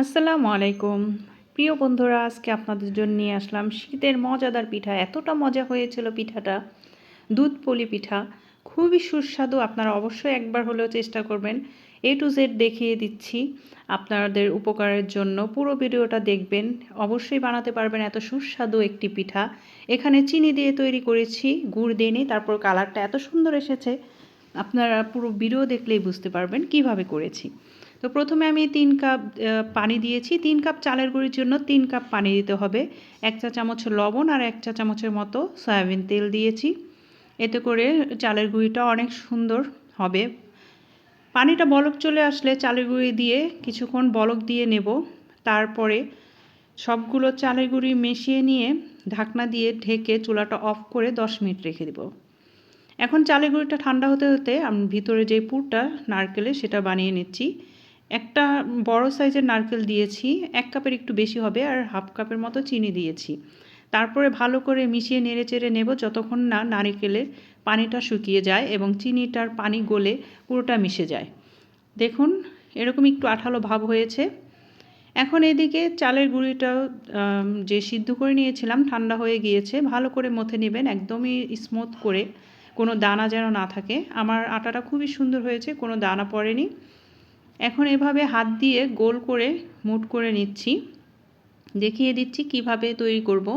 আসসালামু আলাইকুম। প্রিয় বন্ধুরা, আজকে আপনাদের জন্য নিয়ে আসলাম শীতের মজাদার পিঠা। এতটা মজা হয়েছিল পিঠাটা। দুধ পলি পিঠা। খুবই সুস্বাদু। আপনারা অবশ্যই একবার হলেও চেষ্টা করবেন। এ টু জেড দেখিয়ে দিচ্ছি আপনাদের উপকারের জন্য। পুরো ভিডিওটা দেখবেন। অবশ্যই বানাতে পারবেন এত সুস্বাদু একটি পিঠা। এখানে চিনি দিয়ে তৈরি করেছি, গুড় দিয়ে নিই, তারপর কালারটা এত সুন্দর এসেছে। আপনারা পুরো ভিডিও দেখলেই বুঝতে পারবেন কীভাবে করেছি। তো প্রথমে আমি তিন কাপ পানি দিয়েছি। তিন কাপ চালের গুঁড়ির জন্য তিন কাপ পানি দিতে হবে। এক চা চামচ লবণ আর এক চা চামচের মতো সয়াবিন তেল দিয়েছি। এতে করে চালের গুঁড়িটা অনেক সুন্দর হবে। পানিটা বলক চলে আসলে চালের গুঁড়ি দিয়ে কিছুক্ষণ বলক দিয়ে নেব। তারপরে সবগুলো চালের গুঁড়ি মিশিয়ে নিয়ে ঢাকনা দিয়ে ঢেকে চুলাটা অফ করে দশ মিনিট রেখে দেবো। এখন চালের গুঁড়িটা ঠান্ডা হতে হতে আমি ভিতরে যে পুরটা, নারকেলে, সেটা বানিয়ে নিচ্ছি। একটা বড় সাইজের নারকেল দিয়েছি, এক কাপের একটু বেশি হবে আর হাফ কাপের মতো চিনি দিয়েছি। তারপরে ভালো করে মিশিয়ে নেড়ে চেড়ে নেব যতক্ষণ না নারকেলের পানিটা শুকিয়ে যায় এবং চিনিটার পানি গলে পুরোটা মিশে যায়। দেখুন, এরকম একটু আঠালো ভাব হয়েছে। এখন এদিকে চালের গুঁড়িটাও যে সিদ্ধ করে নিয়েছিলাম ঠান্ডা হয়ে গিয়েছে, ভালো করে মথে নেবেন, একদমই স্মুথ করে, কোনো দানা যেন না থাকে। আমার আটাটা খুবই সুন্দর হয়েছে, কোনো দানা পড়েনি। এখন এভাবে হাত দিয়ে গোল করে মুট করে নিচ্ছি। দেখিয়ে দিচ্ছি কীভাবে তৈরি করব।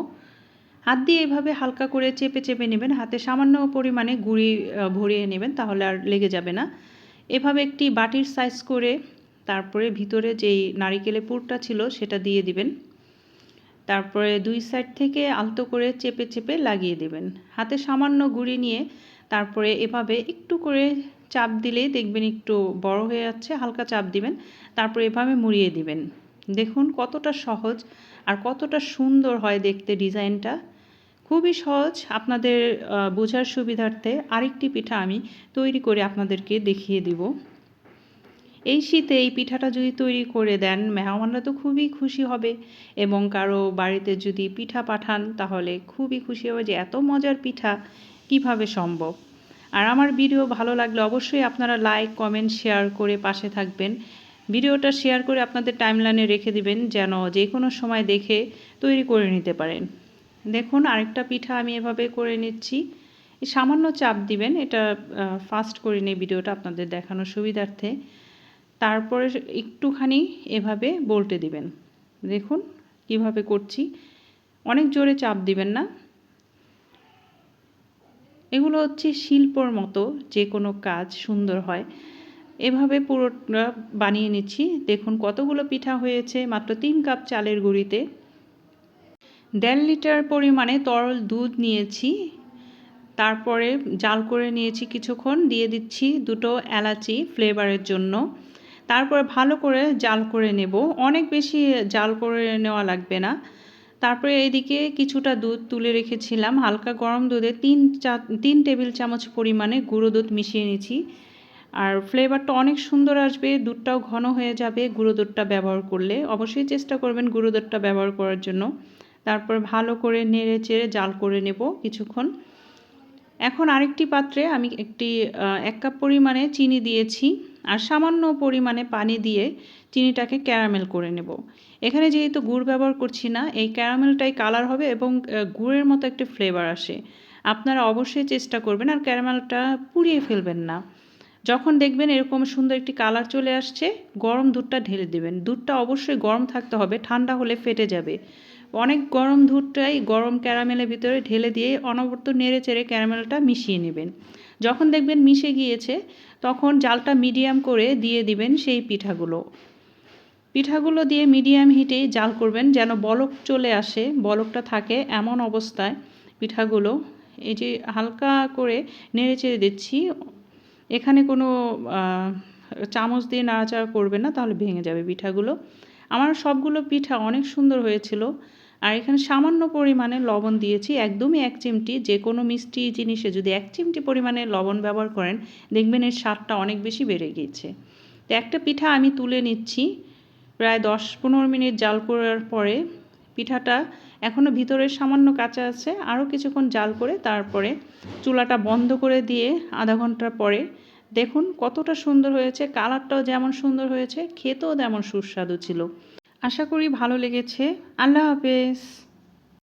হাত দিয়ে এভাবে হালকা করে চেপে চেপে নেবেন। হাতে সামান্য পরিমাণে গুঁড়ি ভরিয়ে নেবেন, তাহলে আর লেগে যাবে না। এভাবে একটি বাটির সাইজ করে তারপরে ভিতরে যেই নারিকেলের পুরটা ছিল সেটা দিয়ে দিবেন। তারপরে দুই সাইড থেকে আলতো করে চেপে চেপে লাগিয়ে দেবেন। হাতে সামান্য গুঁড়ি নিয়ে তারপরে এভাবে একটু করে চাপ দিলেই দেখবেন একটু বড় হয়ে যাচ্ছে, হালকা চাপ দিবেন। তারপরে এভাবে মুড়িয়ে দিবেন। দেখুন কতটা সহজ আর কতটা সুন্দর হয় দেখতে ডিজাইনটা। খুবই সহজ আপনাদের বোঝার সুবিধার্থে আরেকটি পিঠা আমি তৈরি করে আপনাদেরকে দেখিয়ে দিব। এই শীতে এই পিঠাটা যদি তৈরি করে দেন, মেহমানরা তো খুবই খুশি হবে এবং কারও বাড়িতে যদি পিঠা পাঠান, তাহলে খুবই খুশি হবে যে এত মজার পিঠা কীভাবে সম্ভব? আর আমার ভিডিও ভালো লাগলে অবশ্যই আপনারা লাইক কমেন্ট শেয়ার করে পাশে থাকবেন। ভিডিওটা শেয়ার করে আপনাদের টাইমলাইনে রেখে দিবেন, যেন যে কোনো সময় দেখে তৈরি করে নিতে পারেন। দেখুন, আরেকটা পিঠা আমি এভাবে করে নিচ্ছি। সামান্য চাপ দিবেন, এটা ফাস্ট করে নিই ভিডিওটা আপনাদের দেখানোর সুবিধার্থে। তারপরে একটুখানি এভাবে বল্টে দিবেন। দেখুন, কীভাবে করছি। অনেক জোরে চাপ দিবেন না। এগুলো হচ্ছে শিল্পর মতো, যে কোনো কাজ সুন্দর হয়। এভাবে পুরোটা বানিয়ে নিচ্ছি। দেখুন কতগুলো পিঠা হয়েছে, মাত্র তিন কাপ চালের গুঁড়িতে। দেড় লিটার পরিমাণে তরল দুধ নিয়েছি। তারপরে জাল করে নিয়েছি কিছুক্ষণ, দিয়ে দিচ্ছি দুটো এলাচি ফ্লেভারের জন্য। তারপরে ভালো করে জাল করে নেব। অনেক বেশি জাল করে নেওয়া লাগবে না। তারপরে এদিকে কিছুটা দুধ তুলে রেখেছিলাম, হালকা গরম দুধে তিন চা, তিন টেবিল চামচ পরিমাণে গুঁড়ো দুধ মিশিয়ে নিয়েছি। আর ফ্লেভারটা অনেক সুন্দর আসবে, দুধটাও ঘন হয়ে যাবে গুঁড়ো দুধটা ব্যবহার করলে। অবশ্যই চেষ্টা করবেন গুঁড়ো দুধটা ব্যবহার করার জন্য। তারপর ভালো করে নেড়ে চেড়ে জাল করে নেব কিছুক্ষণ। এখন আরেকটি পাত্রে আমি একটি এক কাপ পরিমাণে চিনি দিয়েছি। আর সামান্য পরিমাণে পানি দিয়ে চিনিটাকে ক্যারামেল করে নেব। এখানে যেহেতু গুড় ব্যবহার করছি না, এই ক্যারামেলটাই কালার হবে এবং গুড়ের মতো একটা ফ্লেভার আসে। আপনারা অবশ্যই চেষ্টা করবেন আর ক্যারামেলটা পুড়িয়ে ফেলবেন না। যখন দেখবেন এরকম সুন্দর একটি কালার চলে আসছে, গরম দুধটা ঢেলে দেবেন। দুধটা অবশ্যই গরম থাকতে হবে, ঠান্ডা হলে ফেটে যাবে। অনেক গরম দুধটাই গরম ক্যারামেলের ভিতরে ঢেলে দিয়ে অনবরত নেড়ে চেড়ে ক্যারামেলটা মিশিয়ে নেবেন। যখন দেখবেন মিশে গিয়েছে, তখন জালটা মিডিয়াম করে দিয়ে দিবেন সেই পিঠাগুলো। পিঠাগুলো দিয়ে মিডিয়াম হিটে জাল করবেন যেন বলক চলে আসে, বলকটা থাকে এমন অবস্থায় পিঠাগুলো। এই যে হালকা করে নেড়ে চেড়ে দিচ্ছি, এখানে কোনো চামচ দিয়ে নাড়াচাড়া করবে না, তাহলে ভেঙে যাবে পিঠাগুলো। আমার সবগুলো পিঠা অনেক সুন্দর হয়েছিল। আর এখানে সামান্য পরিমাণে লবণ দিয়েছি, একদমই এক চিমটি যে কোনো মিষ্টি জিনিসে যদি এক চিমটি পরিমাণে লবণ ব্যবহার করেন, দেখবেন এর স্বাদটা অনেক বেশি বেড়ে গিয়েছে। তো একটা পিঠা আমি তুলে নিচ্ছি, প্রায় দশ পনেরো মিনিট জাল করার পরে পিঠাটা এখনও ভিতরে সামান্য কাঁচা আছে, আরও কিছুক্ষণ জাল করে তারপরে চুলাটা বন্ধ করে দিয়ে আধা ঘণ্টার পরে দেখুন কতটা সুন্দর হয়েছে, কালারটাও যেমন সুন্দর হয়েছে, খেতেও তেমন সুস্বাদু ছিল। আশা করি ভালো লেগেছে। আল্লাহ হাফেজ।